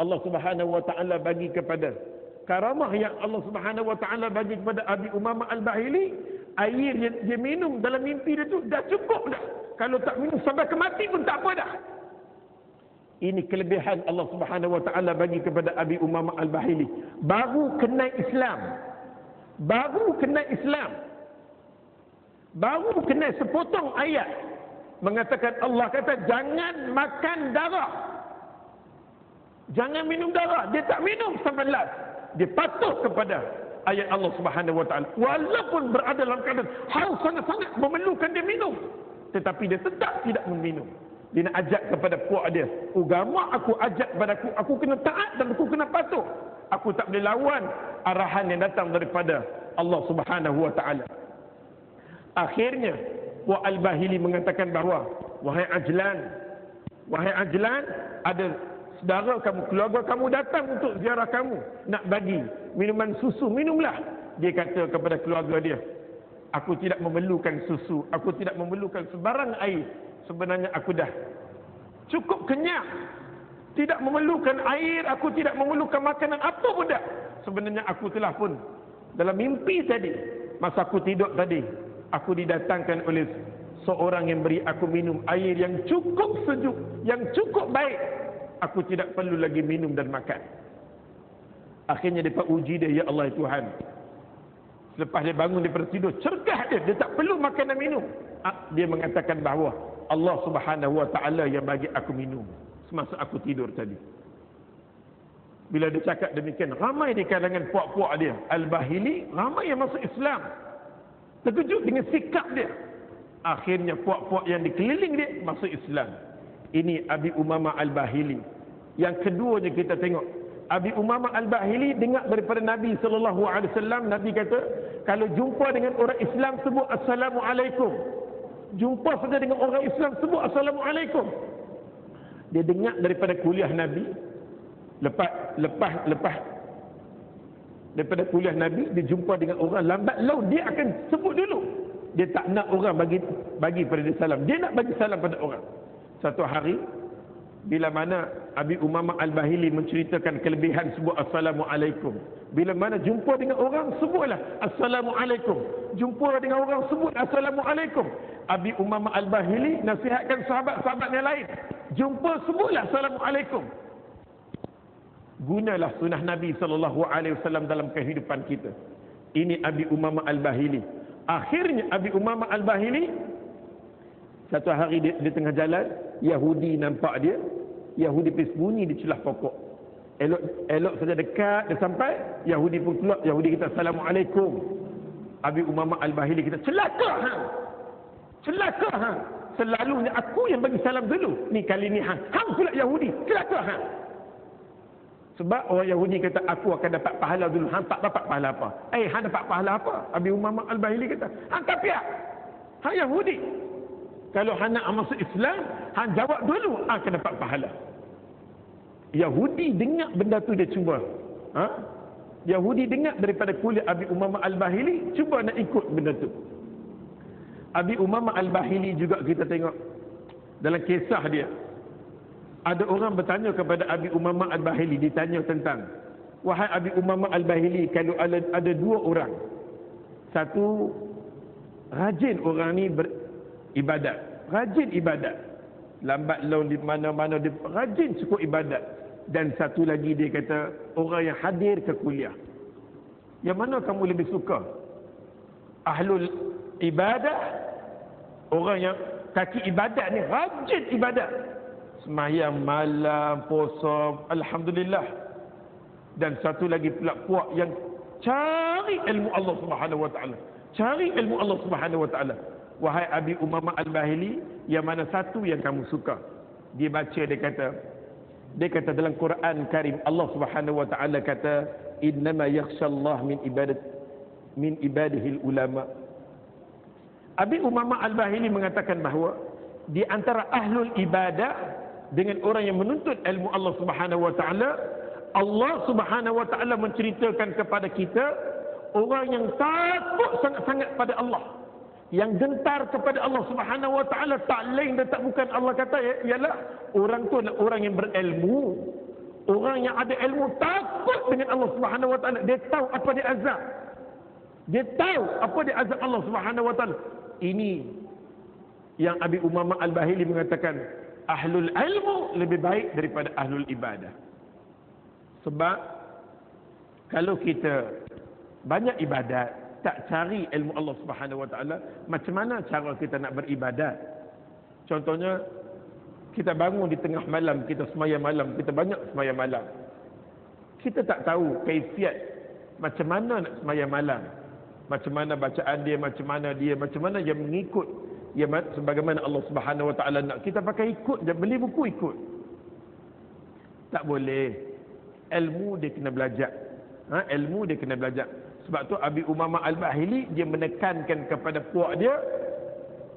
Allah Subhanahu wa taala bagi kepada karamah yang Allah Subhanahu wa taala bagi kepada Abi Umamah Al-Bahili air yang dia minum dalam mimpi dia tu dah cukup dah. Kalau tak minum sampai ke mati pun tak apa dah. Ini kelebihan Allah Subhanahu wa taala bagi kepada Abi Umamah Al-Bahili. Baru kenal Islam. Baru kenal Islam. Baru kenal sepotong ayat. Mengatakan Allah kata jangan makan darah jangan minum darah. Dia tak minum sampai last. Dia patuh kepada ayat Allah Subhanahu wa taala. Walaupun berada dalam keadaan haus sangat-sangat memerlukan dia minum. Tetapi dia tetap tidak meminum. Dia nak ajak kepada puak dia. Agama aku ajak kepada aku. Aku kena taat dan aku kena patuh. Aku tak boleh lawan arahan yang datang daripada Allah Subhanahu wa taala. Akhirnya puak al-bahili mengatakan bahawa wahai ajlan wahai ajlan ada saudara kamu, keluarga kamu datang untuk ziarah kamu, nak bagi minuman susu, minumlah. Dia kata kepada keluarga dia, aku tidak memerlukan susu, aku tidak memerlukan sebarang air. Sebenarnya aku dah cukup kenyang. Tidak memerlukan air, aku tidak memerlukan makanan apa pun dah. Sebenarnya aku telah pun dalam mimpi tadi, masa aku tidur tadi, aku didatangkan oleh seorang yang beri aku minum air yang cukup sejuk, yang cukup baik aku tidak perlu lagi minum dan makan. Akhirnya dia uji dia, Ya Allah ya Tuhan. Selepas dia bangun dia tidur, cergah dia, dia tak perlu makan dan minum. Ah, dia mengatakan bahawa Allah subhanahu wa ta'ala yang bagi aku minum. Semasa aku tidur tadi. Bila dia cakap demikian, ramai di kalangan puak-puak dia. Al-Bahili, ramai yang masuk Islam. Terkejut dengan sikap dia. Akhirnya puak-puak yang dikeliling dia masuk Islam. Ini Abi Umama Al-Bahili. Yang keduanya kita tengok. Abi Umama Al-Bahili dengar daripada Nabi sallallahu alaihi wasallam Nabi kata, kalau jumpa dengan orang Islam sebut assalamualaikum. Jumpa saja dengan orang Islam sebut assalamualaikum. Dia dengar daripada kuliah Nabi lepas lepas lepas daripada kuliah Nabi dia jumpa dengan orang lambat laun dia akan sebut dulu. Dia tak nak orang bagi bagi pada dia salam. Dia nak bagi salam pada orang. Satu hari bila mana Abi Umamah Al-Bahili menceritakan kelebihan sebut Assalamualaikum. Bila mana jumpa dengan orang sebutlah Assalamualaikum. Jumpa dengan orang sebut Assalamualaikum. Abi Umamah Al-Bahili nasihatkan sahabat-sahabat yang lain. Jumpa sebutlah Assalamualaikum. Gunalah sunnah Nabi sallallahu alaihi wasallam dalam kehidupan kita. Ini Abi Umamah Al-Bahili. Akhirnya Abi Umamah Al-Bahili satu hari di, di tengah jalan, Yahudi nampak dia. Yahudi pergi sembunyi di celah pokok. Elok elok saja dekat dia sampai, Yahudi pun keluar. Yahudi kita Assalamualaikum. Abi Umamah Al-Bahili kita celaka ha. Celaka ha. Selalunya aku yang bagi salam dulu. Ni kali ni ha. Hang pula Yahudi. Celaka ha. Sebab orang Yahudi kata aku akan dapat pahala dulu. Hang tak dapat pahala apa? Eh, hang dapat pahala apa? Abi Umamah Al-Bahili kata, hang tak pihak. Hang Yahudi. Kalau hendak masuk Islam, hang jawab dulu akan dapat pahala. Yahudi dengar benda tu dia cuba. Ha? Yahudi dengar daripada kulit Abi Umamah Al-Bahili, cuba nak ikut benda tu. Abi Umamah Al-Bahili juga kita tengok dalam kisah dia. Ada orang bertanya kepada Abi Umamah Al-Bahili, ditanya tentang Wahai Abi Umamah Al-Bahili, kalau ada dua orang. Satu, rajin orang ni ber, ibadat. Rajin ibadat. Lambat laun di mana-mana dia rajin cukup ibadat. Dan satu lagi dia kata orang yang hadir ke kuliah. Yang mana kamu lebih suka? Ahlul ibadah orang yang kaki ibadat ni rajin ibadat. Semayang malam, puasa, alhamdulillah. Dan satu lagi pula puak yang cari ilmu Allah Subhanahu wa taala. Cari ilmu Allah Subhanahu wa taala wahai Abi Umamah Al-Bahili, yang mana satu yang kamu suka? Dia baca dia kata, dia kata dalam Quran Karim Allah Subhanahu wa taala kata, "Innama yakhshallah min ibadat min ibadihil ulama." Abi Umamah Al-Bahili mengatakan bahawa di antara ahlul ibadah dengan orang yang menuntut ilmu Allah Subhanahu wa taala, Allah Subhanahu wa taala menceritakan kepada kita orang yang takut sangat-sangat pada Allah yang gentar kepada Allah Subhanahu wa taala tak lain dan tak bukan Allah kata ya, ialah orang tu adalah orang yang berilmu Orang yang ada ilmu takut dengan Allah Subhanahu wa taala. Dia tahu apa dia azab. Dia tahu apa dia azab Allah Subhanahu wa taala. Ini yang Abi Umamah Al-Bahili mengatakan ahlul ilmu lebih baik daripada ahlul ibadah. Sebab kalau kita banyak ibadat, tak cari ilmu Allah Subhanahu wa taala, macam mana cara kita nak beribadat? Contohnya kita bangun di tengah malam, kita semayang malam, kita banyak semayang malam. Kita tak tahu kaifiat macam mana nak semayang malam. Macam mana bacaan dia, macam mana dia, macam mana dia mengikut. Ya sebagaimana Allah Subhanahu wa taala nak. Kita pakai ikut je beli buku ikut. Tak boleh. Ilmu dia kena belajar. Ha? Ilmu dia kena belajar sebab tu Abi Umama Al-Bahili dia menekankan kepada puak dia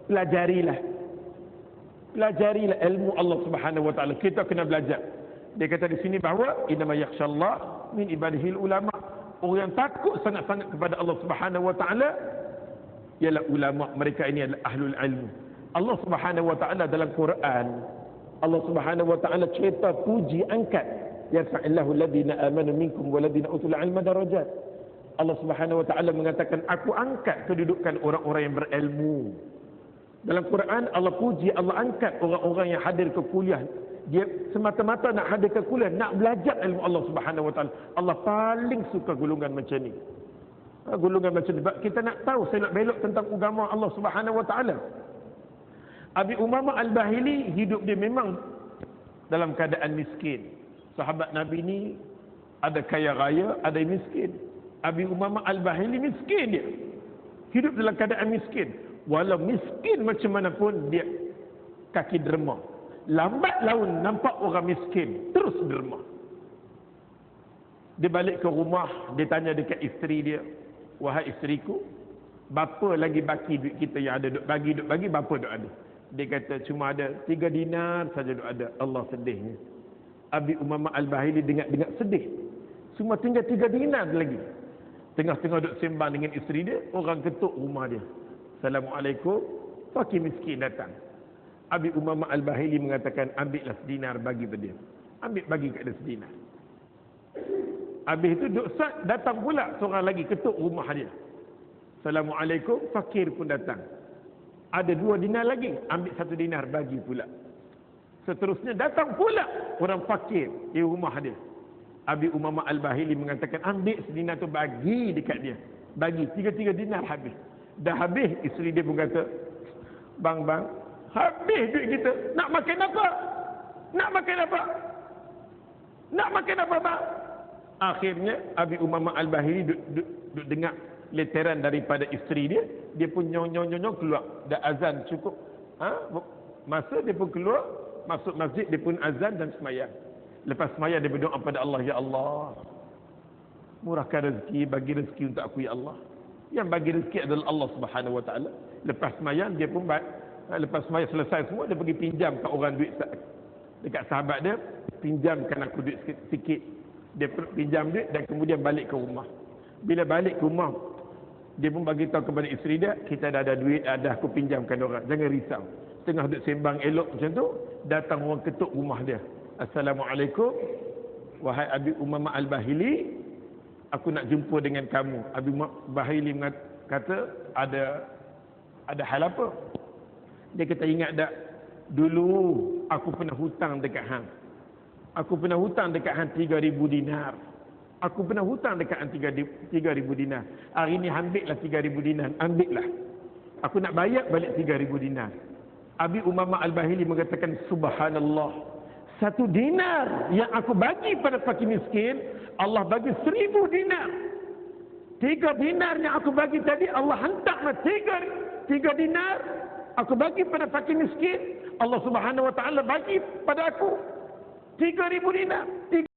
pelajarilah. Pelajarilah ilmu Allah Subhanahu wa taala. Kita kena belajar. Dia kata di sini bahawa inna yakhshallah min ibadihi ulama. Orang yang takut sangat-sangat kepada Allah Subhanahu wa taala ialah ulama mereka ini adalah ahlul ilmu. Allah Subhanahu wa taala dalam Quran Allah Subhanahu wa taala cerita puji angkat. Yarfa'illahu alladhina amanu minkum walladhina utul ilma darajat Allah Subhanahu wa taala mengatakan aku angkat kedudukan orang-orang yang berilmu. Dalam Quran Allah puji Allah angkat orang-orang yang hadir ke kuliah. Dia semata-mata nak hadir ke kuliah nak belajar ilmu Allah Subhanahu wa taala. Allah paling suka golongan macam ni. Ha, golongan macam ni. Kita nak tahu saya nak belok tentang agama Allah Subhanahu wa taala. Abi Umamah Al-Bahili hidup dia memang dalam keadaan miskin. Sahabat Nabi ni ada kaya raya ada miskin Abi Umamah Al-Bahili miskin dia. Hidup dalam keadaan miskin. Walau miskin macam mana pun dia kaki derma. Lambat laun nampak orang miskin terus derma. Dia balik ke rumah dia tanya dekat isteri dia wahai isteriku bapa lagi baki duit kita yang ada? Duk bagi duk bagi bapa duk ada? Dia kata cuma ada tiga dinar saja duk ada. Allah sedihnya. Abi Umamah Al-Bahili dengar-dengar sedih. Cuma tinggal tiga dinar lagi tengah-tengah duk sembang dengan isteri dia orang ketuk rumah dia Assalamualaikum. Fakir miskin datang. Abi Umamah Al-Bahili mengatakan, ambillah sedinar bagi pada dia. Ambil bagi dia sedinar. Habis itu duk sat, datang pula seorang lagi ketuk rumah dia. Assalamualaikum. Fakir pun datang. Ada dua dinar lagi. Ambil satu dinar bagi pula. Seterusnya datang pula orang fakir di rumah dia. Abi Umamah Al-Bahili mengatakan, ambil sedinar tu bagi dekat dia. Bagi. Tiga-tiga dinar habis. Dah habis isteri dia pun kata, "Bang bang, habis duit kita. Nak makan apa? Nak makan apa? Nak makan apa, bang?" Akhirnya Abi Umamah Al-Bahiri duk, duk, duk dengar leteran daripada isteri dia, dia pun nyong-nyong-nyong keluar. Dah azan cukup. Ha? Masa dia pun keluar, masuk masjid dia pun azan dan semayang. Lepas semayang dia berdoa kepada Allah, Ya Allah, murahkan rezeki, bagi rezeki untuk aku, Ya Allah. Yang bagi rezeki adalah Allah Subhanahu Wa Taala. Lepas semayang dia pun baik. Ha, lepas semayang selesai semua dia pergi pinjam ke orang duit dekat sahabat dia, pinjamkan aku duit sikit. Dia pinjam duit dan kemudian balik ke rumah. Bila balik ke rumah, dia pun bagi tahu kepada isteri dia, kita dah ada duit, ada aku pinjamkan orang. Jangan risau. Tengah duduk sembang elok macam tu, datang orang ketuk rumah dia. Assalamualaikum. Wahai Abi Umamah Al-Bahili, aku nak jumpa dengan kamu. Abi Bahili kata ada ada hal apa? Dia kata ingat tak dulu aku pernah hutang dekat hang. Aku pernah hutang dekat hang 3000 dinar. Aku pernah hutang dekat hang 3000 dinar. Hari ni ambillah 3000 dinar, ambillah. Aku nak bayar balik 3000 dinar. Abi Umamah Al-Bahili mengatakan subhanallah satu dinar yang aku bagi pada fakir miskin, Allah bagi seribu dinar. Tiga dinar yang aku bagi tadi, Allah hantar tiga, tiga dinar. Aku bagi pada fakir miskin, Allah subhanahu wa ta'ala bagi pada aku. Tiga ribu dinar. Tiga